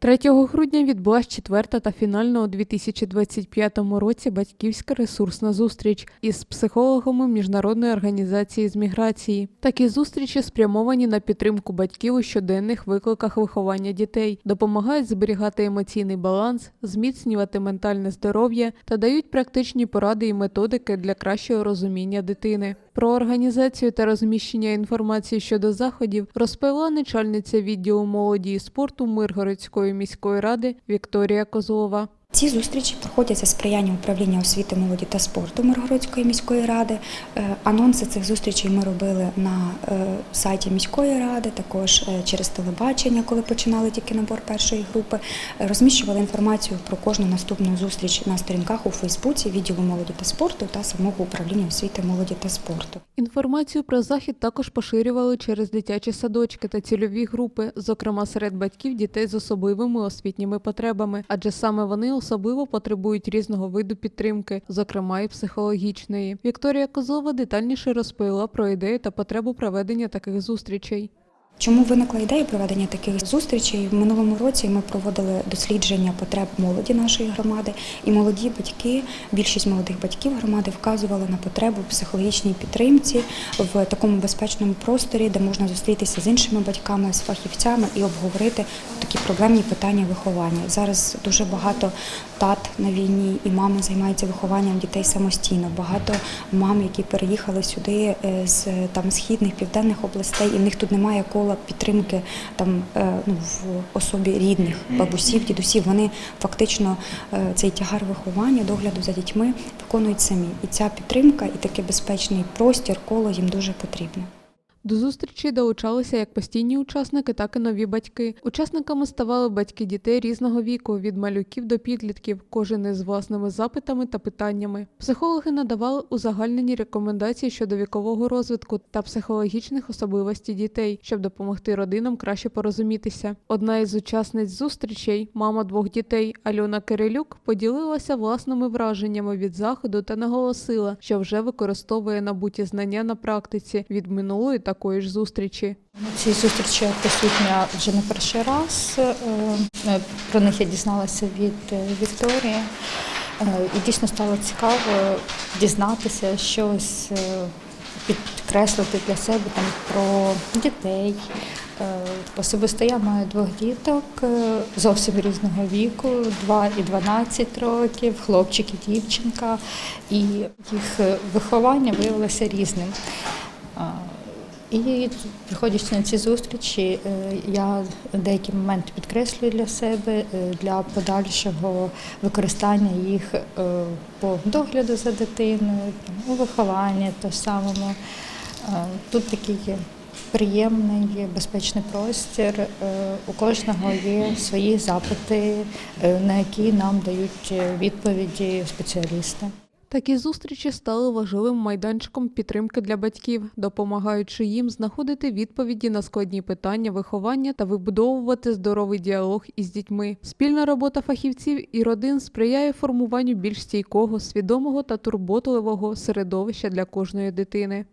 3 грудня відбулась четверта та фінальна у 2025 році батьківська ресурсна зустріч із психологами Міжнародної організації з міграції. Такі зустрічі спрямовані на підтримку батьків у щоденних викликах виховання дітей, допомагають зберігати емоційний баланс, зміцнювати ментальне здоров'я та дають практичні поради і методики для кращого розуміння дитини. Про організацію та розміщення інформації щодо заходів розповіла начальниця відділу молоді і спорту Миргородської міської ради Вікторія Козлова. Ці зустрічі проходять за сприяння управління освіти, молоді та спорту Миргородської міської ради. Е, Анонси цих зустрічей ми робили на е, сайті міської ради, також е, через телебачення, коли починали тільки набор першої групи. Розміщували інформацію про кожну наступну зустріч на сторінках у Фейсбуці відділу молоді та спорту та самого управління освіти, молоді та спорту. Інформацію про захід також поширювали через дитячі садочки та цільові групи, зокрема серед батьків дітей з особливими освітніми потребами, адже саме вони особливо потребують різного виду підтримки, зокрема і психологічної. Вікторія Козлова детальніше розповіла про ідею та потребу проведення таких зустрічей. Чому виникла ідея проведення таких зустрічей? В минулому році ми проводили дослідження потреб молоді нашої громади, і молоді батьки, більшість молодих батьків громади вказували на потребу психологічній підтримці в такому безпечному просторі, де можна зустрітися з іншими батьками, з фахівцями і обговорити такі проблемні питання виховання. Зараз дуже багато тат на війні і мами займаються вихованням дітей самостійно. Багато мам, які переїхали сюди е, з там східних південних областей, і в них тут немає кола підтримки там е, ну, в особі рідних бабусів, дідусів. Вони фактично е, цей тягар виховання, догляду за дітьми виконують самі. І ця підтримка і такий безпечний простір, коло їм дуже потрібно. До зустрічі долучалися як постійні учасники, так і нові батьки. Учасниками ставали батьки дітей різного віку, від малюків до підлітків, кожен із власними запитами та питаннями. Психологи надавали узагальнені рекомендації щодо вікового розвитку та психологічних особливостей дітей, щоб допомогти родинам краще порозумітися. Одна із учасниць зустрічей, мама двох дітей Альона Кирилюк, поділилася власними враженнями від заходу та наголосила, що вже використовує набуті знання на практиці від минулої такої ж зустрічі. На цій зустрічі я присутня вже не перший раз. Е, е, Про них я дізналася від е, Вікторії. І дійсно стало цікаво дізнатися щось, підкреслити для себе там про дітей. Особисто я маю двох діток зовсім різного віку, 2 і 12 років, хлопчик і дівчинка, і їх виховання виявилося різним. І приходячи на ці зустрічі, е, я деякі моменти підкреслюю для себе е, для подальшого використання їх е, по догляду за дитиною, у вихованні то самому. Тут такий приємний, безпечний простір. У кожного є свої запити, на які нам дають відповіді спеціалісти. Такі зустрічі стали важливим майданчиком підтримки для батьків, допомагаючи їм знаходити відповіді на складні питання виховання та вибудовувати здоровий діалог із дітьми. Спільна робота фахівців і родин сприяє формуванню більш стійкого, свідомого та турботливого середовища для кожної дитини.